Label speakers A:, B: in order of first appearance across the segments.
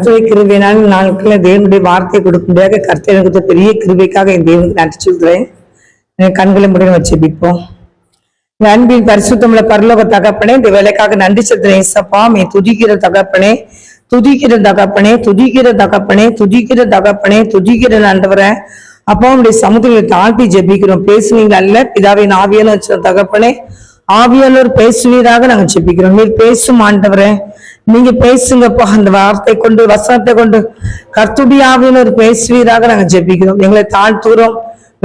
A: கர்த்தரை கிருபையினால் நாட்கள தேவனுடைய வார்த்தை கொடுக்கும்படியாக கர்த்தரை கொடுத்த பெரிய கிருவைக்காக என் தேவனுக்கு நன்றி சொல்கிறேன். என் கண்களை முடிவு வச்சுப்பிப்போம் என் அன்பின் பரிசுத்தமுள்ள பரலோக தகப்பனே இந்த வேலைக்காக நன்றி செலுத்துறேன் இசப்பா மே துதிக்கிற தகப்பனே துதிக்கிற தகப்பனே துதிக்கிற தகப்பனே துதிக்கிற தகப்பனே துதிக்கிற ஆண்டவரே அப்பா உடைய சமுதிரத்தை தாழ்த்தி ஜெபிக்கிறோம். பேசுவீங்க அல்ல பிதாவின் ஆவியான வச்ச தகப்பனே. ஆவியானோர் பேசுவீராக நாங்கள் ஜெபிக்கிறோம். நீர் பேசும் ஆண்டவரே. நீங்க பேசுங்கப்பா. அந்த வார்த்தை கொண்டு வசனத்தை கொண்டு கர்த்துடைய ஒரு பேசுவீராக நாங்க ஜெபிக்கிறோம். எங்களை தாழ்த்துகிறோம்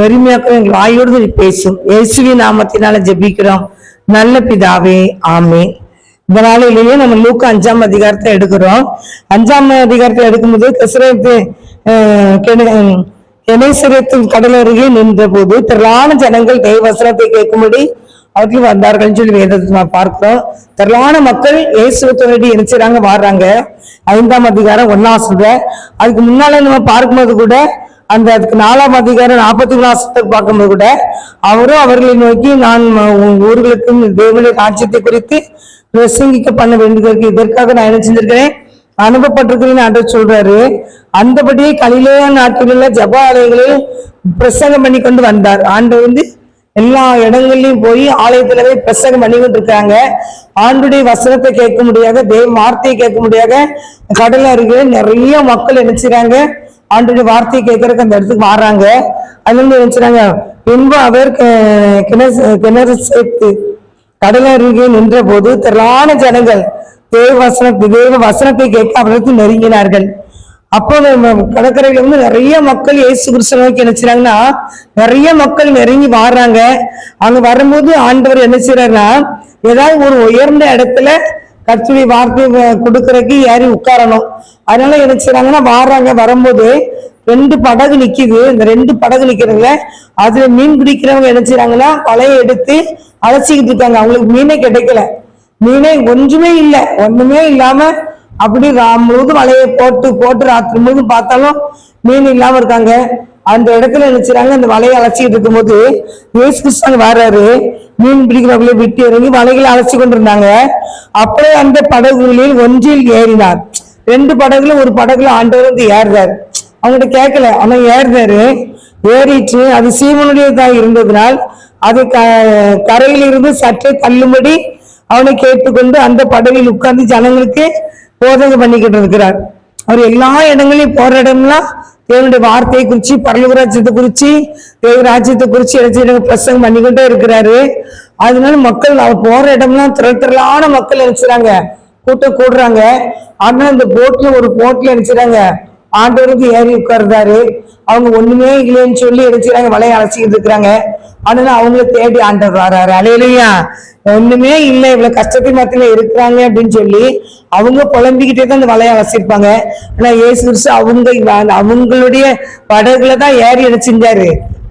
A: வெறுமையாக்கிறோம். எங்கள் வாயோடு நீ பேசும். இயேசுவி நாமத்தினால ஜெபிக்கிறோம். நல்ல பிதாவே ஆமே இந்த நாளிலேயே நம்ம லூக்கு அஞ்சாம் அதிகாரத்தை எடுக்கிறோம். அஞ்சாம் அதிகாரத்தை எடுக்கும்போது கசரத்து கணேசரத்தின் கடல் அருகே நின்ற போது திரளான ஜனங்கள் தெய்வசனத்தை கேட்கும்படி அவர்கள் வந்தார்கள் சொல்லி வேதத்தை நம்ம பார்க்கிறோம். திரளான மக்கள் இயேசுவத்தோடு இணைச்சுறாங்க வாடுறாங்க ஐந்தாம் அதிகாரம் ஒன்னாம் சொல்ற அதுக்கு முன்னால நம்ம பார்க்கும்போது கூட அந்த அதுக்கு நாலாம் அதிகாரம் நாற்பத்தி நாசத்துக்கு பார்க்கும்போது கூட அவரும் அவர்களை நோக்கி நான் ஊர்களுக்கும் தேவனுடைய ராஜ்யத்தை குறித்து பிரசங்கிக்க பண்ண வேண்டியதற்கு இதற்காக நான் என்ன செஞ்சிருக்கிறேன்? அனுப்பப்பட்டிருக்கிறேன்னு ஆண்டவர் சொல்றாரு. அந்தபடியே கலிலேய நாட்களில் ஜப ஆலயங்களில் பிரசங்கம் பண்ணி கொண்டு வந்தார். ஆண்டு வந்து எல்லா இடங்கள்லயும் போய் ஆலயத்துல போய் பிரசங்கம் பண்ணி இருக்காங்க ஆண்டுடைய வசனத்தை கேட்க முடியாத தேவ வார்த்தையை கேட்க முடியாத கடல் அருகே நிறைய மக்கள் நினைச்சுறாங்க ஆண்டுடைய வார்த்தையை கேட்கறதுக்கு அந்த இடத்துக்கு மாறாங்க. அதுல இருந்து நினைச்சுறாங்க பின்பு அவர் கிணறு கிணறு சேர்த்து கடல் அருகே நின்ற போது திரளான ஜனங்கள் தேவ வசனத்தை தேவ வசனத்தை கேட்க அவர்களுக்கு நெருங்கினார்கள். அப்போ நம்ம கடற்கரையில வந்து நிறைய மக்கள் இயேசு கிறிஸ்தவ நோக்கி நினைச்சாங்கன்னா நிறைய மக்கள் நெருங்கி வாடுறாங்க அங்க வரும்போது ஆண்டவர் என்ன செய்யறாருன்னா ஏதாவது ஒரு உயர்ந்த இடத்துல கர்த்தருடைய வார்த்தை கொடுக்கறதுக்கு ஏறி உட்காரணும். அதனால என்ன செய்யறாங்கன்னா வாடுறாங்க வரும்போது ரெண்டு படகு நிக்குது. இந்த ரெண்டு படகு நிக்கிறவங்க அதுல மீன் பிடிக்கிறவங்க என்ன செய்யறாங்கன்னா வலையை எடுத்து அழைச்சிக்கிட்டு இருக்காங்க. அவங்களுக்கு மீனே கிடைக்கல. மீனே ஒன்றுமே இல்லை. ஒண்ணுமே இல்லாம அப்படி முழுவதும் வலையை போட்டு போட்டு ராத்திரி முழுதும் பார்த்தாலும் மீன் இல்லாம இருக்காங்க. அந்த இடத்துல நினைச்சாங்க அந்த வலையை அழைச்சிக்கிட்டு இருக்கும்போது ஏசு கிறிஸ்தான் வர்றாரு மீன் பிடிக்கிறவங்களே விட்டு இறங்கி வலைகளை அழைச்சி கொண்டிருந்தாங்க. அப்படியே அந்த படகுகளில் ஒன்றில் ஏறினார். ரெண்டு படகுல ஒரு படகுல ஆண்டவர் வந்து ஏறுறாரு. அவங்ககிட்ட கேட்கல. ஆனா ஏறுறாரு. ஏறிட்டு அது சீமனுடையதாக இருந்ததுனால் அது க கரையிலிருந்து சற்றே தள்ளும்படி அவனை கேட்டுக்கொண்டு அந்த படகில் உட்கார்ந்து ஜனங்களுக்கு போதனை பண்ணிக்கிட்டு இருக்கிறார். அவர் எல்லா இடங்களையும் போராடம்லாம் தேவனுடைய வார்த்தையை குறிச்சு பரலவராஜ்யத்தை குறிச்சு தேவராஜ்யத்தை குறிச்சு இடைச்சிட்டு பிரசங்கம் பண்ணிக்கிட்டே இருக்கிறாரு. அதனால மக்கள் அவர் போற இடம்லாம் திரள் திரளான மக்கள் நினைச்சுறாங்க. கூட்டம் கூடுறாங்க. ஆனா இந்த போட்ல ஒரு போட்ல நினைச்சுறாங்க. ஆண்டவருக்கு ஏறி உட்கார்ந்தாரு அவங்க ஒண்ணுமே இல்லைன்னு சொல்லி எடுத்துக்கிறாங்க வலையை அழைச்சிக்கிட்டு இருக்கிறாங்க. அதனால அவங்கள தேடி ஆண்டவர் வராரு. அலையிலையா. ஒண்ணுமே இல்லை இவ்வளவு கஷ்டத்தை மத்தியில இருக்கிறாங்க அப்படின்னு சொல்லி அவங்க புலம்பிக்கிட்டே தான் அந்த வலையை அலசிருப்பாங்க ஆனா ஏசு கிறிஸ்து அவங்க அவங்களுடைய படகுல தான் ஏறி அடைச்சிருந்தாரு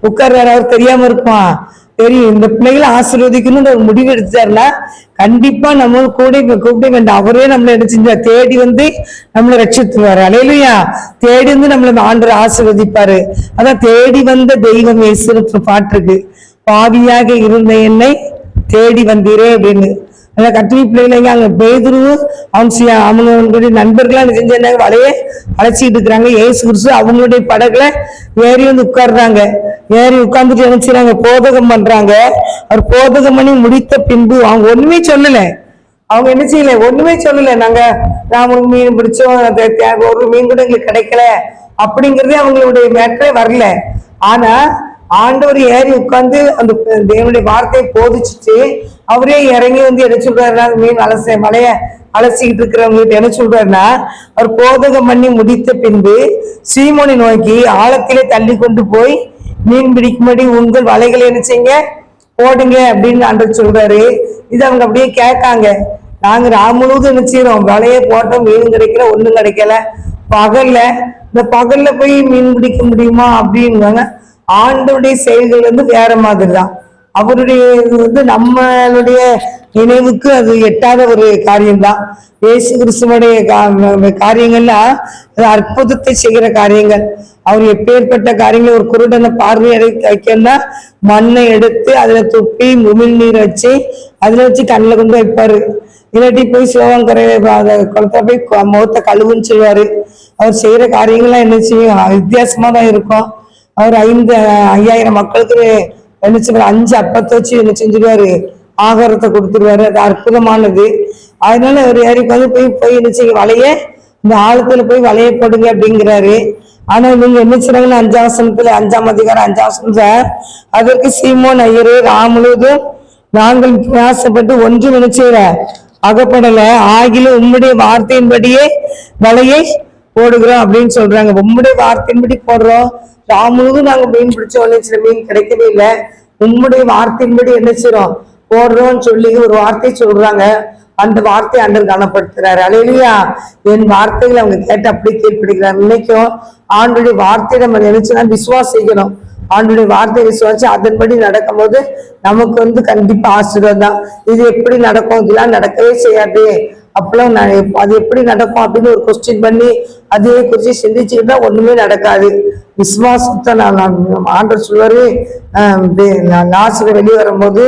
A: உட்கார்றாரு. அவர் தெரியாம இருப்பான் தெரியும். இந்த பிள்ளைகளை ஆசீர்வதிக்கணும்னு ஒரு முடிவு எடுத்தாருன்னா கண்டிப்பா நம்ம கூட இப்ப கூப்பிட வேண்டாம். அவரே நம்மளை என்ன தேடி வந்து நம்மளை ரட்சித்துவாரு. அலையிலையா. தேடி வந்து நம்மளை ஆண்டு ஆசீர்வதிப்பாரு. அதான் தேடி வந்த தெய்வம் இயேசுன்னு பாட்டு இருக்கு. பாவியாக இருந்த என்னை தேடி வந்தீரே அப்படின்னு. அந்த கத்திரி பிள்ளைங்க அங்க பேதுரு அவங்க அவங்க அவங்களுடைய நண்பர்களாக என்ன செஞ்சாங்க வலைய அழைச்சிட்டு இருக்கிறாங்க. ஏசு குருசு அவங்களுடைய படகுல ஏறி வந்து உட்கார்றாங்க. ஏறி உட்கார்ந்துட்டு என்ன செய்றாங்க? போதகம் பண்றாங்க. அவர் போதகம் பண்ணி முடித்த பின்பு அவங்க ஒண்ணுமே சொல்லல. அவங்க என்ன செய்யல? ஒண்ணுமே சொல்லல. நாங்க நாம மீன் பிடிச்சோம் ஒரு மீன் கூட எங்களுக்கு கிடைக்கல. அப்படிங்கறதே அவங்களுடைய மேட்டரே வரல. ஆனா ஆண்டவர் ஏறி உட்கார்ந்து அந்த தேவனுடைய வார்த்தையை போதிச்சுட்டு அவரே இறங்கி வந்து என்ன சொல்றாருன்னா மீன் அலச மலைய அலசிக்கிட்டு இருக்கிறவங்க என்ன சொல்றாருன்னா அவர் போதகம் பண்ணி முடித்த பின்பு சீமோனை நோக்கி ஆழத்திலே தள்ளி கொண்டு போய் மீன் பிடிக்கும்படி உங்கள் வலைகளை என்ன செய்யுங்க? போடுங்க அப்படின்னு ஆண்டவர் சொல்றாரு. இது அவங்க அப்படியே கேட்காங்க. நாங்க ராம் முழுவதும் என்ன செய்யறோம் வலையை போட்டோம் மீன் கிடைக்கல ஒண்ணும் கிடைக்கல. பகல்ல இந்த பகல்ல போய் மீன் பிடிக்க முடியுமா? அப்படின்வாங்க ஆண்டவருடைய செயல்கள் வந்து வேற மாதிரி தான் அவருடைய இது வந்து நம்மளுடைய நினைவுக்கு அது எட்டாத ஒரு காரியம்தான். இயேசு கிறிஸ்துவனுடைய காரியங்கள்லாம் அது அற்புதத்தை செய்கிற காரியங்கள். அவர் எப்பேற்பட்ட காரியங்கள் ஒரு குருடனை பார்வையடை வைக்கணும்னா மண்ணை எடுத்து அதுல துப்பி உமிழ் நீர் வச்சு அதுல வச்சு கண்ணில் கொண்டு வைப்பாரு. இல்லாட்டி போய் சிவகங்கரை அதை குளத்துல போய் முகத்தை கழுவுன்னு சொல்லுவாரு. அவர் செய்யற காரியங்கள்லாம் என்ன செய்யும்? வித்தியாசமா தான் இருக்கும். அவர் ஐந்து ஐயாயிரம் மக்களுக்கு என்ன அஞ்சு அப்பத்தை வச்சு என்ன செஞ்சிருவாரு? ஆகாரத்தை கொடுத்துருவாரு. அது அற்புதமானது. அதனால அவர் ஏறி போய் போய் என்ன செய்ய வலைய இந்த ஆழத்துல போய் வலைய போடுங்க அப்படிங்கிறாரு. ஆனா நீங்க என்ன செய்றாங்கன்னா அஞ்சாம் அஞ்சாம் அதிகாரம் அஞ்சாம் சார் அதற்கு சீமோன் ஐயரு ராமுழுதும் நாங்கள் பிரயாசப்பட்டு ஒன்றும் நினைச்சீர அகப்படல. ஆகிலும் உம்முடைய வார்த்தையின்படியே வலையை போடுகிறோம் அப்படின்னு சொல்றாங்க. உம்முடைய வார்த்தையின்படி போடுறோம். ராமுழுதும் நாங்க மீன் பிடிச்சோம். சில மீன் கிடைக்கவே இல்லை. உம்முடைய வார்த்தையின்படி என்ன செய்யறோம் போடுறோம்னு சொல்லி ஒரு வார்த்தை சொல்றாங்க. அந்த வார்த்தை அண்டர் கனப்படுத்துறாரு. அலையிலையா என் வார்த்தைகளை அவங்க கேட்டு அப்படி கீழ்ப்பிடிக்கிறார் இன்னைக்கும் ஆண்டுடைய வார்த்தையை நம்ம நினைச்சுன்னா செய்யணும். ஆண்டுடைய வார்த்தையை விசுவாசி அதன்படி நடக்கும்போது நமக்கு வந்து கண்டிப்பா ஆசீர்வாதம் இது எப்படி நடக்கும்? இதெல்லாம் நடக்கவே செய்யாது. அப்பெல்லாம் நான் அது எப்படி நடக்கும் அப்படின்னு ஒரு கொஸ்டின் பண்ணி அதையே குறித்து சிந்திச்சுக்கிட்டா ஒண்ணுமே நடக்காது. விசுவாசத்தை நான் நான் ஆண்டவர் சொல்வாரு லாஸ்ட்ல வெளியே வரும்போது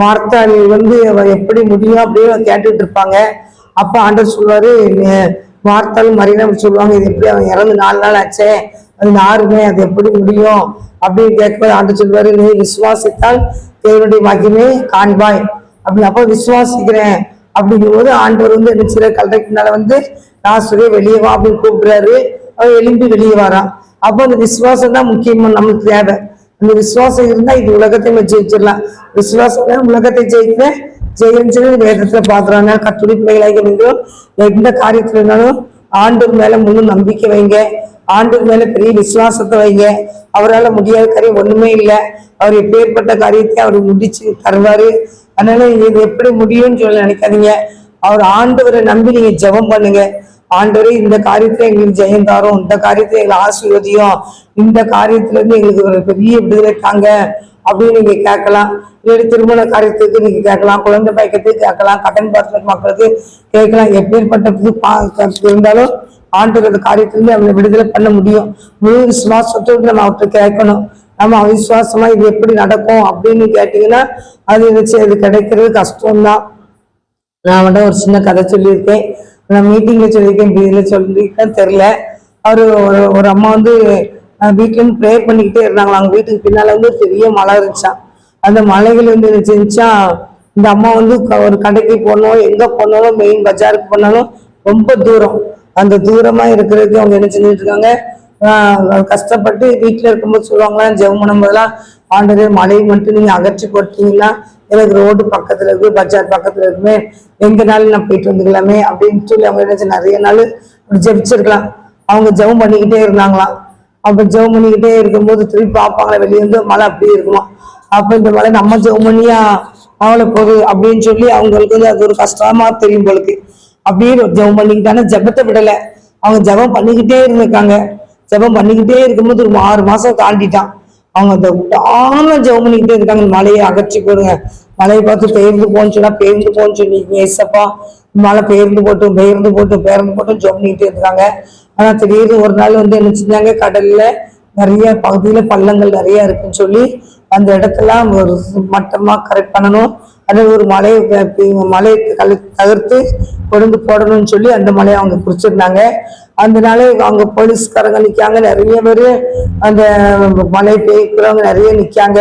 A: மார்த்தாள் வந்து எப்படி முடியும் அப்படின்னு கேட்டுட்டு இருப்பாங்க. அப்ப ஆண்டர் சொல்வாரு வார்த்தாலும் மார்த்தாள் மரியாதை சொல்லுவாங்க. இது எப்படி அவன் இறந்து நாலு நாள் ஆச்சே? அது யாருமே அது எப்படி முடியும்? அப்படின்னு கேட்கும்போது ஆண்டவர் சொல்வாரு நீ விசுவாசித்தால் தேவனுடைய மகிமை காண்பாய். அப்படி அப்ப விசுவாசிக்கிறேன். அப்படிங்கும்போது ஆண்டவர் வந்து என்ன செய்யற கல்றைக்குனால வந்து லாஸ்டரே வெளியே வா அப்படின்னு கூப்பிடுறாரு. அவர் எழும்பி வெளியே வரா. அப்போ அந்த விசுவாசம் தான் முக்கியமா நமக்கு தேவை. அந்த விசுவாசம் இருந்தா இது உலகத்தை நம்ம ஜெயிச்சிடலாம் விசுவாசம் உலகத்தை ஜெயிக்கிற ஜெயம் சொல்லி வேதத்துல பாக்குறாங்க கத்துடி பிள்ளைகளாக நீங்களும் எந்த காரியத்துல இருந்தாலும் ஆண்டு மேல முழு நம்பிக்கை வைங்க. ஆண்டு மேல பெரிய விசுவாசத்தை வைங்க. அவரால் முடியாத காரியம் ஒண்ணுமே இல்லை. அவர் எப்பேற்பட்ட காரியத்தை அவர் முடிச்சு தருவாரு. அதனால இது எப்படி முடியும்னு சொல்லி நினைக்காதீங்க. அவர் ஆண்டவரை நம்பி நீங்க ஜெபம் பண்ணுங்க. ஆண்டவரே இந்த காரியத்துல எங்களுக்கு ஜெயம் தாரும். இந்த காரியத்துல எங்களை ஆசீர்வதியும். இந்த காரியத்துல இருந்து எங்களுக்கு ஒரு பெரிய விடுதலை தாங்க. அப்படின்னு நீங்க கேட்கலாம். இல்லாட்டி திருமண காரியத்துக்கு நீங்க கேட்கலாம். குழந்தை பயக்கத்துக்கு கேட்கலாம். கடன் பாத்திர மக்களுக்கு கேட்கலாம். எப்பேற்பட்ட இருந்தாலும் ஆண்டவர் அந்த காரியத்திலிருந்து அவங்களை விடுதலை பண்ண முடியும். முழு விசுவாசத்தோடு நம்ம அவர்கிட்ட கேட்கணும். நம்ம அவிசுவாசமா இது எப்படி நடக்கும் அப்படின்னு கேட்டீங்கன்னா அது வச்சு அது கிடைக்கிறது கஷ்டம்தான். நான் மட்டும் ஒரு சின்ன கதை சொல்லியிருக்கேன். நான் மீட்டிங்ல சொல்லியிருக்கேன் இதுல சொல்லியிருக்கேன் தெரியல. அவரு ஒரு ஒரு அம்மா வந்து அஹ், ப்ரேயர் பண்ணிக்கிட்டே இருந்தாங்க. அவங்க வீட்டுக்கு பின்னால வந்து ஒரு பெரிய மலை இருந்துச்சான் அந்த மலைகள் வந்து என்ன செஞ்சா இந்த அம்மா வந்து க- ஒரு கடைக்கு போனாலும் எங்க போனாலும் மெயின் பஜாருக்கு போனாலும் ரொம்ப தூரம். அந்த தூரமா இருக்கிறதுக்கு அவங்க என்ன செஞ்சுட்டு இருக்காங்க கஷ்டப்பட்டு வீட்டுல இருக்கும்போது சொல்லுவாங்களா ஜெபம் பண்ணும்போதெல்லாம் ஆண்டதே மழையை மட்டும் நீங்க அகற்றி போட்டீங்கன்னா எனக்கு ரோடு பக்கத்துல இருக்கு பஜார் பக்கத்துல இருக்குமே எங்கனாலும் நான் போயிட்டு வந்துக்கலாமே அப்படின்னு சொல்லி அவங்க என்ன நிறைய நாள் அப்படி ஜெபிச்சிருக்கலாம். அவங்க ஜெபம் பண்ணிக்கிட்டே இருந்தாங்களாம். அப்ப ஜெபம் பண்ணிக்கிட்டே இருக்கும்போது திருப்பி பார்ப்பாங்களே வெளியே வந்து மழை அப்படியே இருக்குமா? அப்ப இந்த மழை நம்ம ஜெபம் பண்ணியா அவளை போகுது அப்படின்னு சொல்லி அவங்களுக்கு வந்து அது ஒரு கஷ்டமா தெரியும் போலுக்கு. அப்படியே ஜெபம் பண்ணிக்கிட்டாங்க ஜெபத்தை விடல. அவங்க ஜெபம் பண்ணிக்கிட்டே இருந்திருக்காங்க. ஜபம் பண்ணிக்கிட்டே இருக்கும்போது ஒரு ஆறு மாசம் தாண்டிட்டான். அவங்க அந்த விடாம ஜெபம் பண்ணிக்கிட்டே இருக்காங்க. மலையை அகற்றி போடுங்க மலையை பார்த்து பெயர்ந்து போன்னு சொன்னா பெயர்ந்து போன்னு சொன்னீங்க ஏசப்பா. மழை பெயர்ந்து போட்டும் பெயர்ந்து போட்டும் பெயர்ந்து போட்டும் ஜபம் பண்ணிக்கிட்டே இருக்காங்க. ஆனா திடீர்னு ஒரு நாள் வந்து என்ன செஞ்சாங்க? கடல்ல நிறைய பகுதியில பள்ளங்கள் நிறைய இருக்குன்னு சொல்லி அந்த இடத்தெல்லாம் ஒரு மட்டமா கரெக்ட் பண்ணணும். அது ஒரு மலையை மலையை கல- தகர்த்து கொண்டு போடணும்னு சொல்லி அந்த மலையை அவங்க குறிச்சிருந்தாங்க அந்த நாளே அவங்க போலீஸ்காரங்க நிக்காங்க. நிறைய பேர் அந்த மலை பெய்க்கிறவங்க நிறைய நிக்காங்க.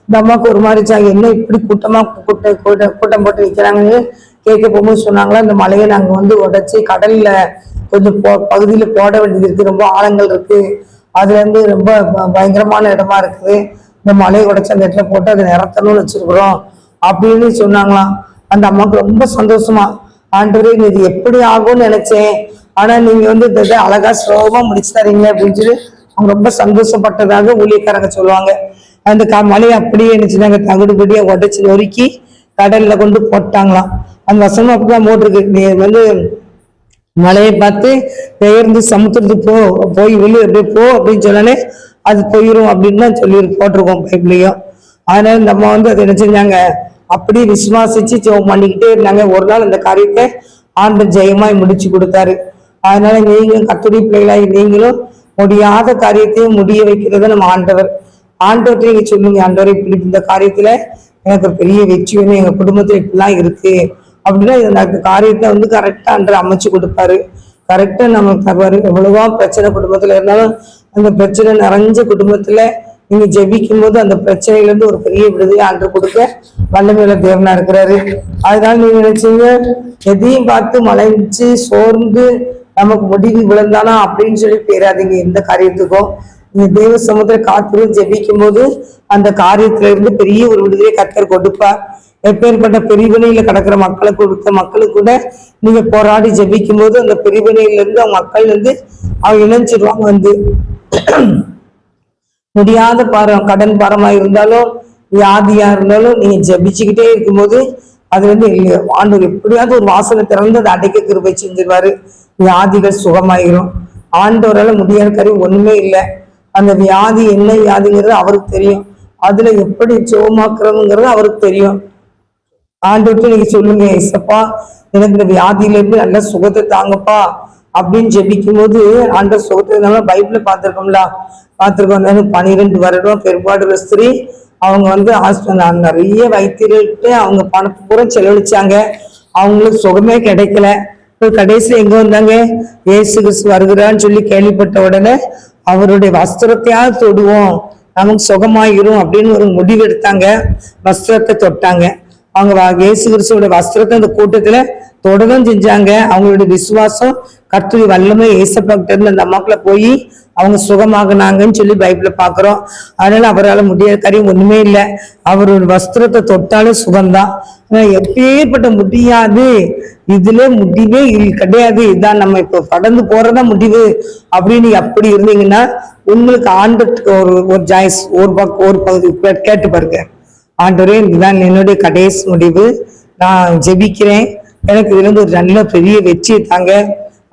A: இந்த அம்மாவுக்கு ஒரு மாதிரி என்ன இப்படி கூட்டமா கூட்ட கூட்ட- கூட்டம் போட்டு நிக்கிறாங்கன்னு கேட்க போகும்போது சொன்னாங்களா இந்த மலையை நாங்க வந்து உடைச்சி கடல்ல கொஞ்சம் போ பகுதியில போட வேண்டியது இருக்கு. ரொம்ப ஆழங்கள் இருக்கு. அதுல இருந்து ரொம்ப ப- பயங்கரமான இடமா இருக்குது. இந்த மலையை உடைச்சு அந்த இடத்துல போட்டு அதை நிறத்தணும்னு வச்சிருக்கிறோம் அப்படின்னு சொன்னாங்களாம். அந்த அம்மாவுக்கு ரொம்ப சந்தோஷமா ஆண்டவரே இது எப்படி ஆகும்னு நினைச்சேன். ஆனா நீங்க வந்து இந்த இதை அழகா ஸ்லோவா முடிச்சு தரீங்க அப்படின்னு சொல்லி அவங்க ரொம்ப சந்தோஷப்பட்டதாக ஊழியக்காரங்க சொல்லுவாங்க. அந்த க மலையை அப்படியே நினைச்சுனாங்க தகுடுபடியா உடச்சி நொறுக்கி கடல்ல கொண்டு போட்டாங்களாம். அந்த வசனம் அப்படிதான் போட்டிருக்கு. நீ வந்து மலையை பார்த்து பெயர்ந்து சமுத்திரத்துக்கு போ போய் விழு அப்படியே போ அப்படின்னு சொன்னாலே அது போயிரும் அப்படின்னு தான் சொல்லி போட்டிருக்கோம் பைப்லையும் அதனால நம்ம வந்து அதை என்ன செஞ்சாங்க அப்படியே விசுவாசிச்சு ஜெபம் பண்ணிக்கிட்டே இருந்தாங்க. ஒரு நாள் அந்த காரியத்தை ஆண்டு ஜெயமாய் முடிச்சு கொடுத்தாரு. அதனால நீங்களும் கத்துடி பிள்ளைகளாய் நீங்களும் முடியாத காரியத்தையும் முடிய வைக்கிறது நம்ம ஆண்டவர். ஆண்டவர்கிட்ட நீங்க சொல்லுங்க ஆண்டவரை இப்படி இந்த காரியத்துல எனக்கு ஒரு பெரிய வெற்றி வேணும் எங்க குடும்பத்துல இப்படிலாம் இருக்கு. அப்படின்னா இந்த அந்த காரியத்தை வந்து கரெக்டா அன்று அமைச்சு கொடுப்பாரு. கரெக்டா நமக்கு தருவாரு எவ்வளவா பிரச்சனை குடும்பத்துல இருந்தாலும் அந்த பிரச்சனை நிறைஞ்ச குடும்பத்துல நீங்க ஜெபிக்கும் போது அந்த பிரச்சனையில இருந்து ஒரு பெரிய விடுதலை ஆண்டு கொடுக்க வல்லமையில தேவனா இருக்கிறாரு. அதனால நீங்க நினைச்சீங்க எதையும் பார்த்து மலைஞ்சு சோர்ந்து நமக்கு முடிவு விழுந்தானா அப்படின்னு சொல்லி பேராதிங்க எந்த காரியத்துக்கும். நீங்க தேவ சமுத்திர காத்திரம் ஜெபிக்கும் போது அந்த காரியத்துல இருந்து பெரிய ஒரு விடுதலை கத்தர் கொடுப்பார். எப்பேற்பட்ட பிரிவினையில கிடக்கிற மக்களை கொடுத்த மக்களுக்கு கூட நீங்க போராடி ஜெபிக்கும் போது அந்த பிரிவினையில இருந்து அவங்க மக்கள் வந்து அவங்க இணைஞ்சிருவாங்க வந்து. முடியாத பாரம் கடன் பாரமா இருந்தாலும் வியாதியா இருந்தாலும் நீங்க ஜெபிச்சுக்கிட்டே இருக்கும்போது அது வந்து ஆண்டவர் எப்படியாவது ஒரு வாசனை திறந்து அதை அடைக்க கிருபை செஞ்சிருவாரு. வியாதிகள் சுகமாயிரும். ஆண்டவரால் முடியாத காரியம் ஒண்ணுமே இல்லை. அந்த வியாதி என்ன வியாதிங்கிறது அவருக்கு தெரியும். அதுல எப்படி சுகமாக்குறதுங்கிறது அவருக்கு தெரியும். ஆண்டவர்கிட்ட நீங்க சொல்லுங்க இசப்பா எனக்கு இந்த வியாதியில இருந்து நல்ல சுகத்தை தாங்கப்பா. அப்படின்னு ஜெபிக்கும் போது ஆண்டவர் சுகத்தை நம்ம பைபிள பார்த்திருக்கோம்ல. பார்த்துருக்கோம் பனிரெண்டு வருடம் பெரும்பாடு ஸ்திரீ அவங்க வந்து ஹாஸ்பிட்டல் நிறைய வைத்தியர்கிட்ட அவங்க பணத்தை பூரா செலவழிச்சாங்க. அவங்களுக்கு சுகமே கிடைக்கல. கடைசியில் எங்க வந்தாங்க? இயேசு கிறிஸ்து வருகிறான்னு சொல்லி கேள்விப்பட்ட உடனே அவருடைய வஸ்திரத்தையாவது தொடுவோம். நமக்கு சுகமாயிரும் அப்படின்னு ஒரு முடிவு எடுத்தாங்க. வஸ்திரத்தை தொட்டாங்க. அவங்க இயேசு கிறிஸ்துவோட வஸ்திரத்தை அந்த கூட்டத்துல தொடரும் செஞ்சாங்க. அவங்களுடைய விசுவாசம் கர்த்தரி வல்லமை ஏசப்பக்கிட்ட இருந்து அந்த அம்மாக்குள்ள போய் அவங்க சுகமாகினாங்கன்னு சொல்லி பைபிள்ல பாக்குறோம் அதனால அவரால் முடியாத காரியம் ஒண்ணுமே இல்லை. அவரோட வஸ்திரத்தை தொட்டாலும் சுகம்தான். எப்பேற்பட்ட முடியாது. இதுல முடிவே கிடையாது. இதான் நம்ம இப்ப கடந்து போறதா முடிவு. அப்படின்னு அப்படி இருந்தீங்கன்னா உங்களுக்கு ஆண்டுக்கு ஒரு ஒரு ஜாய்ஸ் ஒரு பக் ஒரு பகுதி கேட்டு பாருங்க. ஆண்டவரே இதுதான் என்னுடைய கடைசி முடிவு. நான் ஜெபிக்கிறேன். எனக்கு இதுல இருந்து ஒரு நல்ல பெரிய வெற்றி தாங்க.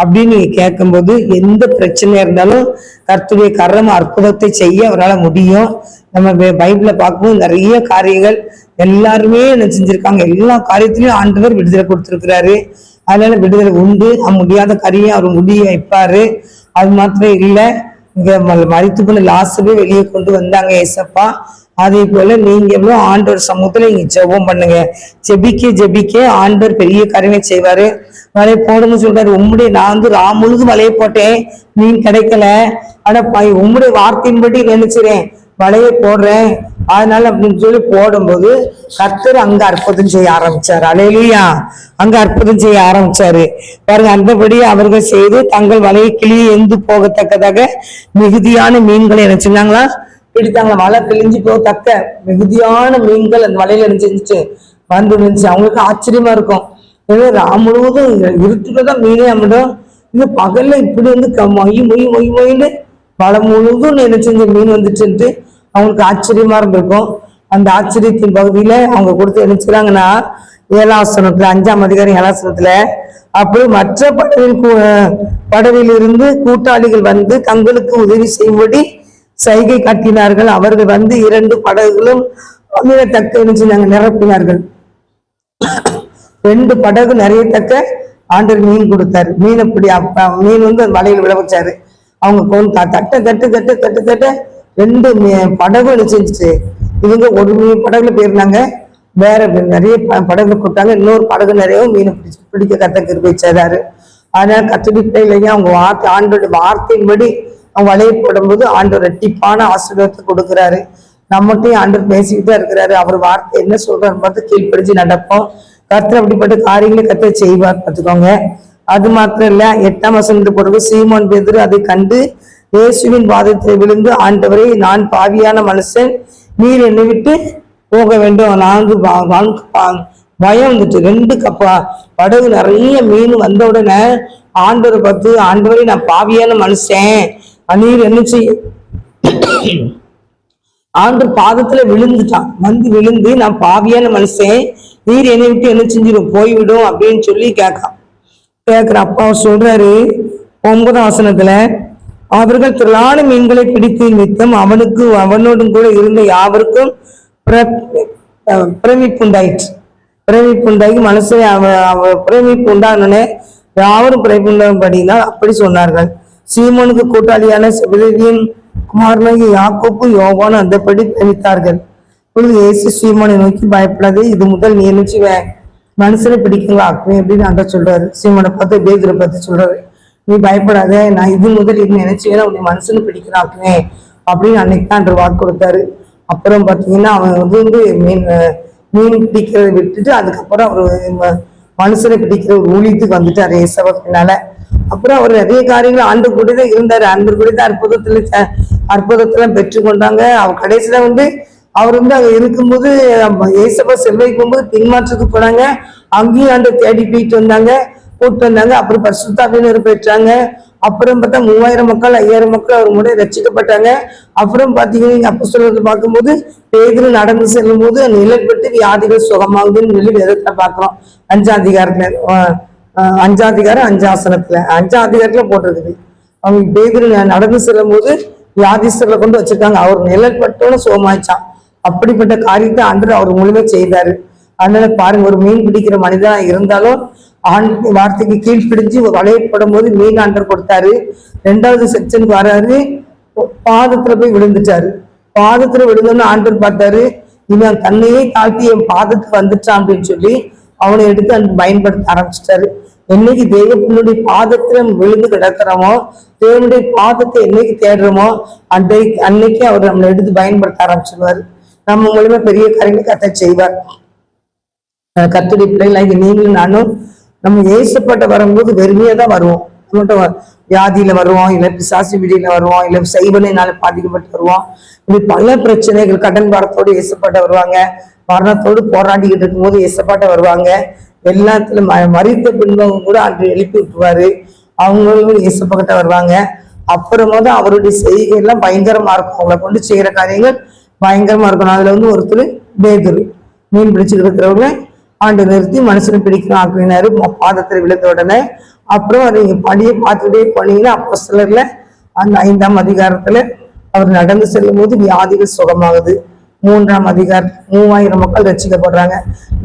A: அப்படின்னு கேட்கும்போது எந்த பிரச்சனையா இருந்தாலும் கர்த்துடைய கரம் அற்புதத்தை செய்ய அவரால் முடியும். நம்ம பைபிள பார்க்கும்போது நிறைய காரியங்கள் எல்லாருமே என்ன செஞ்சிருக்காங்க. எல்லா காரியத்திலையும் ஆண்டவர் விடுதலை கொடுத்துருக்கிறாரு. அதனால விடுதலை உண்டு. முடியாத காரியம். அவர் முடிய வைப்பாரு. அது மாத்திரம் இல்லை. மறித்து ம- போன லாஸ்டவே வெளியே கொண்டு வந்தாங்க ஏசப்பா. அதே போல நீங்களும் ஆண்டவர் சமூகத்துல நீங்க ஜெபம் பண்ணுங்க. ஜெபிக்க ஜெபிக்க ஆண்டவர் பெரிய காரியமே செய்வாரு. வலையை போடுங்க சொல்றாரு. உம்முடைய நான் வந்து ரா முழுதும் வலையை போட்டேன். மீன் கிடைக்கல. ஆனா உம்முடைய வார்த்தையின்படி நினைச்சிறேன். வலையை போடுறேன். அதனால அப்படின்னு சொல்லி போடும்போது கர்த்தர் அங்க அற்புதம் செய்ய ஆரம்பிச்சாரு. அலையிலுயா. அங்க அற்புதம் செய்ய ஆரம்பிச்சாரு. பாருங்க அந்தபடி அவர்கள் செய்து தங்கள் வலையை கிளியை எந்து போகத்தக்கதாக மிகுதியான மீன்களை என்ன செஞ்சாங்களா? பிடித்தாங்களா வலை கிழிஞ்சு போகத்தக்க மிகுதியான மீன்கள் அந்த வலையில நினைச்சு வந்து இருந்துச்சு அவங்களுக்கு ஆச்சரியமா இருக்கும். ஏன்னா ராம் முழுவதும் இருட்டுலதான் மீனே அமிடும் இது பகல்ல இப்படி வந்து க- மொய் மொய் மொய் மொயின்னு வலை முழுவதும் என்ன செஞ்ச மீன் வந்துச்சுன்ட்டு அவங்களுக்கு ஆச்சரியமா இருந்திருக்கும். அந்த ஆச்சரியத்தின் பகுதியில அவங்க கொடுத்து நினைச்சுக்கிறாங்கன்னா ஏழாசனத்துல அஞ்சாம் அதிகாரி ஏழாசனத்துல அப்படி மற்ற படவில் படவில் இருந்து கூட்டாளிகள் வந்து தங்களுக்கு உதவி செய்யும்படி சைகை காட்டினார்கள். அவர்கள் வந்து இரண்டு படகுகளும் தக்க என்ன செஞ்சாங்க நிரப்பினார்கள். ரெண்டு படகு நிறைய தக்க ஆண்டவர் மீன் கொடுத்தாரு. மீன் அப்படி அப்ப- மீன் வந்து அந்த விட வச்சாரு அவங்க கொண்டு த- தட்ட தட்டு தட்டு தட்டு தட்ட ரெண்டு படகு என்ன இவங்க ஒரு மீன் படகுல போயிருந்தாங்க. வேற நிறைய ப- படகு கொடுத்தாங்க இன்னொரு படகு நிறைய மீனை பிடிச்சு பிடிக்க கத்த கிருபை செய்தாரு. அதனால கத்தடி பிள்ளைங்க அவங்க வார்த்தை ஆண்டோட வார்த்தையின்படி அவங்க வலையை போடும்போது ஆண்டவர் ரெட்டிப்பான ஆசீர்வாதத்தை கொடுக்குறாரு. நம்மகிட்டையும் ஆண்டவர் பேசிக்கிட்டு தான் இருக்கிறாரு. அவர் வார்த்தை என்ன சொல்றாரு பார்த்து கீழ்ப்படிச்சு நடப்போம். கர்த்தர் அப்படிப்பட்ட காரியங்களை கர்த்தர் செய்வார் பார்த்துக்கோங்க. அது மாத்திரம் இல்ல எட்டாம் வசந்த பிறகு சீமான் பேதர் அதை கண்டு இயேசுவின் வாதத்தில் விழுந்து ஆண்டவரை நான் பாவியான மனுஷன் நீர் என்னை விட்டு போக வேண்டும். நான்கு பயம் வந்துட்டு ரெண்டு கப்பா படகு நிறைய மீன் வந்த உடனே ஆண்டவரை பார்த்து ஆண்டவரை நான் பாவியான மனுஷன் அநீர் என்ன செய்ய? ஆண்டு பாதத்துல விழுந்துட்டான். வந்து விழுந்து நான் பாவியான மனுஷன். நீர் என்னை விட்டு என்ன செஞ்சிடும் போய்விடும் அப்படின்னு சொல்லி கேட்கான் கேட்குற அப்பா அவர் சொல்றாரு ஒன்பதாம் வசனத்துல அவர்கள் திரளான மீன்களை பிடித்து நித்தம் அவனுக்கு அவனோடும் கூட இருந்த யாவருக்கும் பிர- பிரமிப்புண்டாகி மனசை அவ பிரமிப்பு உண்டானே யாவரும் பிரமிப்பு அப்படி சொன்னார்கள். சீமோனுக்கு கூட்டாளியான செபதியின் குமாரனாகிய யாக்கோப்பு யோவான் அந்தபடி பிரமித்தார்கள் இப்பொழுது இயேசு சீமோனை நோக்கி பயப்படாதே இது முதல் நீ நினைச்சுவேன் மனுஷனை பிடிக்குங்களா ஆக்குவேன் அப்படின்னு அங்க சொல்றாரு. சீமனை பார்த்து பேதுரை பார்த்து சொல்றாரு. நீ பயப்படாத நான் இது முதல் இது நினைச்சுவேன் உன்னை மனுஷனை பிடிக்கிறாக்குவேன் அப்படின்னு அன்னைக்கு தான் அன்று வாக்கு கொடுத்தாரு. அப்புறம் பார்த்தீங்கன்னா அவன் வந்து வந்து மீன் மீன் பிடிக்கிறத விட்டுட்டு அதுக்கப்புறம் அவர் மனுஷனை பிடிக்கிற ஒரு ஊழியத்துக்கு வந்துட்டாரு இயேசவ பின்னால. அப்புறம் அவர் நிறைய காரியங்கள் ஆண்டு கூட தான் இருந்தார். ஆண்டு கூட தான் அற்புதத்துல அற்புதத்தெல்லாம் அற்புதத்துல பெற்றுக்கொண்டாங்க. அவர் கடைசியில வந்து அவர் வந்து அங்க இருக்கும்போது ஏசப்பா செல்வைக்கு போகும்போது பின்மாற்றத்துக்கு போனாங்க. அங்கேயும் ஆண்டு தேடி போயிட்டு வந்தாங்க. கூப்பிட்டு வந்தாங்க. அப்புறம் பரிசுத்தாபினர் பெற்றாங்க. அப்புறம் பார்த்தா மூவாயிரம் மக்கள் ஐயாயிரம் மக்கள் அவர் முறை ரசிக்கப்பட்டாங்க அப்புறம் பாத்தீங்கன்னா அப்போ சொல்றது பார்க்கும்போது பேதில் நடந்து செல்லும் போது நிழற்பட்டு வியாதிகள் சுகமாகுதுன்னு சொல்லி வேதத்துல பார்க்கிறோம். அஞ்சாம் அதிகாரத்துல அஞ்சாம் அதிகாரம் அஞ்சாசனத்துல. அஞ்சாம் அதிகாரத்துல போட்டிருக்குது. அவங்க பேதில் நடந்து செல்லும் போது வியாதிஸ்தர்களை கொண்டு வச்சிருக்காங்க. அவர் நிழல் பட்டோன்னு அப்படிப்பட்ட காரியத்தை அன்று அவர் முழுமை செய்தாரு. அதனால பாருங்க ஒரு மீன் பிடிக்கிற மனிதனா இருந்தாலும் ஆண் வார்த்தைக்கு கீழ்ப்பிடிஞ்சு வளையப்படும் போது மீன் ஆண்டர் கொடுத்தாரு. ரெண்டாவது செக்ஷனுக்கு வராரு. பாதத்துல போய் விழுந்துட்டாரு. பாதத்துல விழுந்தோன்னு ஆண்டர் பார்த்தாரு. இவன் தன்னையே தாழ்த்தி என் பாதத்துக்கு வந்துட்டான் அப்படின்னு சொல்லி அவனை எடுத்து அன்று பயன்படுத்த ஆரம்பிச்சிட்டாரு. என்னைக்கு தெய்வத்தினுடைய பாதத்துல விழுந்து கிடக்கிறோமோ தேவனுடைய பாதத்தை என்னைக்கு தேடுறோமோ அன்றைக்கு அன்னைக்கு அவர் நம்மளை எடுத்து பயன்படுத்த ஆரம்பிச்சிருவாரு. நம்ம மூலியமா பெரிய காரியங்களை கத்தை செய்வார். கத்துடைய கர்த்தருடைய பிள்ளைகளாகி நீங்களும் நானும் நம்ம ஏசப்பட்ட வரும்போது வெறுமையா தான் வருவோம் மட்டும் வியாதியில வருவோம் இல்ல பிசாசி விடியில வருவோம் இல்ல சைவனைனால பாதிக்கப்பட்டு வருவோம். இப்படி பல பிரச்சனைகள் கடன் பாரத்தோடு ஏசப்பட்ட வருவாங்க. மரணத்தோடு போராடிக்கிட்டு இருக்கும்போது ஏசப்பாட்ட வருவாங்க. எல்லாத்திலும் ம- மரித்த பின்பவங்க கூட அன்று எழுப்பி விட்டுவாரு அவங்களும் ஏசப்பக்கிட்ட வருவாங்க. அப்புறமா தான் அவருடைய செய்கை எல்லாம் பயங்கரமா இருக்கும். அவங்களை கொண்டு செய்கிற காரியங்கள் பயங்கரமா இருக்கணும் அதுல வந்து ஒருத்தர் பேதுரு மீன் பிடிச்சிட்டு இருக்கிறவங்க ஆண்டு நிறுத்தி மனுஷனை பிடிக்கணும் ஆக்கினாரு பாதத்தில் விழுந்த உடனே அப்புறம் நீங்க படியை பார்த்துட்டே போனீங்கன்னா அப்போ சிலர்ல அந்த ஐந்தாம் அதிகாரத்துல அவர் நடந்து செல்லும் போது வியாதிகள் சுகமாகுது. மூன்றாம் அதிகாரம் மூவாயிரம் மக்கள் ரசிக்கப்படுறாங்க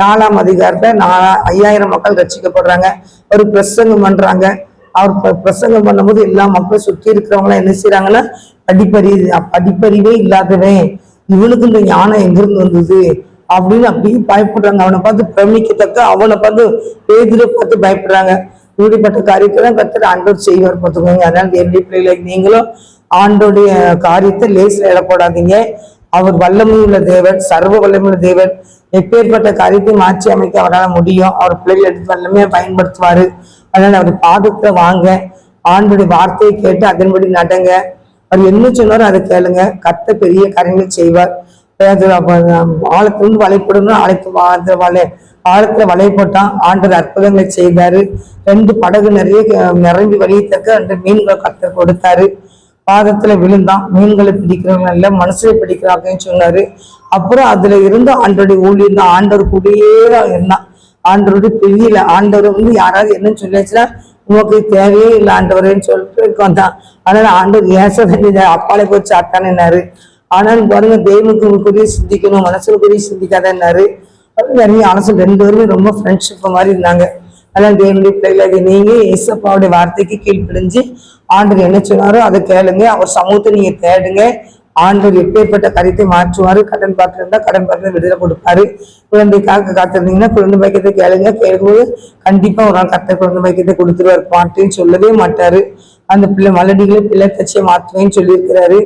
A: நாலாம் அதிகாரத்துல நாலா ஐயாயிரம் மக்கள் ரசிக்கப்படுறாங்க ஒரு பிரசங்கம் பண்றாங்க. அவர் பிரசங்கம் பண்ணும்போது எல்லா மக்களும் சுத்தி இருக்கிறவங்களாம் என்ன செய்யறாங்கன்னா படிப்பறி படிப்பறிவே இல்லாதவன். இவனுக்கு இந்த ஞானம் எங்கிருந்து வந்தது? அப்படின்னு அப்படியே பயப்படுறாங்க. அவனை பார்த்து பிரமிக்கத்தக்க அவனை பார்த்து பேதில பார்த்து பயப்படுறாங்க. இப்படிப்பட்ட காரியத்தை தான் கத்துட்டு ஆண்டோர் செய்வார் பார்த்துக்கோங்க. அதனால என்னுடைய பிள்ளைகளை நீங்களும் ஆண்டோடைய காரியத்தை லேசில் இழப்படாதீங்க அவர் வல்லமை தேவன் சர்வ வல்லமையுள்ள தேவன். எப்பேற்பட்ட காரியத்தை மாற்றி அமைக்க அவரால் முடியும். அவர் பிள்ளைகள் எடுத்து வல்லமே பயன்படுத்துவாரு. அதனால அவர் பாதத்தை வாங்க ஆண்டுடைய வார்த்தையை கேட்டு அதன்படி நடங்க. அவர் என்ன சொன்னாரோ அதை கேளுங்க. கத்த பெரிய காரியங்களை செய்வார். அது அப்ப ஆழத்திலிருந்து வலைப்படணும் ஆழத்து ஆழத்துல வலை ஆழத்துல வலைப்பட்டான் ஆண்டர் அற்புதங்களை செய்தாரு ரெண்டு படகு நிறைய நிரம்பி வழியத்தக்க ரெண்டு மீன்களை கத்த கொடுத்தாரு. பாதத்துல விழுந்தான் மீன்களை பிடிக்கிறவங்க இல்ல மனுஷனை பிடிக்கிறாங்கன்னு சொன்னாரு. அப்புறம் அதுல இருந்து ஆண்டோடைய ஊழியர் தான் ஆண்டவர் கூடயே இருந்தான். ஆண்டவருடைய பெரியல ஆண்டவர் வந்து யாராவது என்னன்னு சொல்லியாச்சுன்னா உனக்கு தேவையே இல்லை ஆண்டவரேன்னு சொல்லிட்டு வந்தான். ஆனால் ஆண்டவர் ஏச வேண்டியது அப்பாலே போய் அத்தானேனாரு ஆனால் பாருங்க தெய்வத்துக்குரிய சிந்திக்கணும் மனசுக்குரிய சிந்திக்காதன்னாரு. அது நிறைய ஆலோசனை ரெண்டு பேருமே ரொம்ப ஃப்ரெண்ட்ஷிப் மாதிரி இருந்தாங்க. அதான் தேவனுடைய பிள்ளைகளாக நீங்க இயேசப்பாவுடைய வார்த்தைக்கு கீழ்ப்பிடிஞ்சு ஆண்டவர் என்ன சொன்னாரோ அதை கேளுங்க. அவர் சமூகத்தை நீங்க தேடுங்க. ஆண்டவர் எப்பேற்பட்ட கருத்தை மாற்றுவாரு? கடன் பாக்கில் இருந்தா கடன் பாக்கில் விடுதலை கொடுப்பாரு. குழந்தைக்காக காத்திருந்தீங்கன்னா குழந்தை பாக்கியத்தை கேளுங்க. கேட்கும்போது கண்டிப்பா ஒரு நாள் கத்த குழந்தை பாக்கியத்தை கொடுத்துருவாரு. மாட்டேன்னு சொல்லவே மாட்டாரு. அந்த பிள்ளை மலடிகளை பிள்ளை தச்சியை மாற்றுவேன்னு சொல்லியிருக்கிறாரு.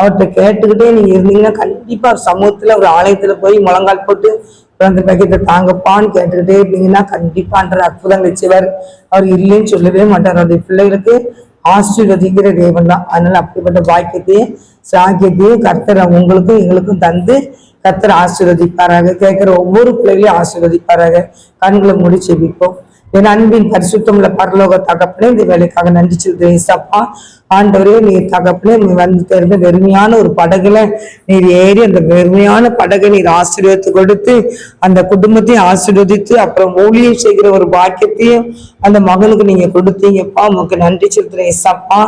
A: அவர்கிட்ட கேட்டுக்கிட்டே நீங்க இருந்தீங்கன்னா கண்டிப்பா அவர் சமூகத்துல ஒரு ஆலயத்துல போய் முழங்கால் போட்டு குழந்தை பாக்கியத்தை தாங்கப்பான்னு கேட்டுக்கிட்டே இருந்தீங்கன்னா கண்டிப்பான்ற அற்புதங்களை செய்வார் அவர் இல்லைன்னு சொல்லவே மாட்டார். அவருடைய பிள்ளைகளுக்கு ஆசீர்வதிக்கிற தேவன் தான் அதனால அப்படிப்பட்ட பாக்கியத்தையும் சாக்கியத்தையும் கர்த்தர் உங்களுக்கும் எங்களுக்கும் தந்து கர்த்தர் ஆசீர்வதிப்பாராக. கேட்கிற ஒவ்வொரு பிள்ளைகளையும் ஆசீர்வதிப்பாராக. கண்களை முடிச்சு செபிப்போம். என் அன்பின் பரிசுத்தமுள்ள பரலோக தகப்பனே இந்த வேலைக்காக நன்றி சொல்கிறேன் இசப்பா ஆண்டவரே நீர் தகப்பனே நீ வந்து தெரிந்த வெறுமையான ஒரு படகுல நீர் ஏறி அந்த வெறுமையான படகை நீர் ஆசீர்வதித்து கொடுத்து அந்த குடும்பத்தையும் ஆசீர்வதித்து அப்புறம் ஊழியம் செய்கிற ஒரு பாக்கியத்தையும் அந்த மகளுக்கு நீங்க கொடுத்தீங்கப்பா. உங்களுக்கு நன்றி சொல்கிறேன் இசப்பா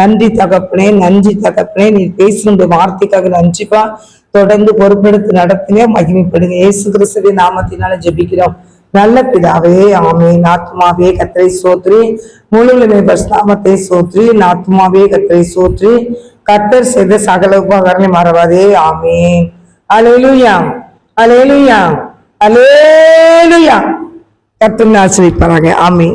A: நன்றி தகப்பனே நன்றி தகப்பனே நீ பேசின வார்த்தைக்காக நன்றிப்பா. தொடர்ந்து பொறுப்பெடுத்து நடத்துங்க மகிமைப்படுங்க. ஏசு கிறிஸ்துவின் நாமத்தினால ஜெபிக்கிறோம். நல்ல பிதாவே ஆமே நாத்துமாவே கத்திரை சோத்ரி. முழுவலுமே பஸ்நாமத்தை சோத்ரி. நாத்துமாவே கத்திரை சோத்ரி. கத்தர் செய்த சகல உபகாரங்களை மறவாதே. ஆமே அலேலுயா அலேலுயா அலேலுயா கர்த்தர் ஆசிரிப்பாராங்க ஆமே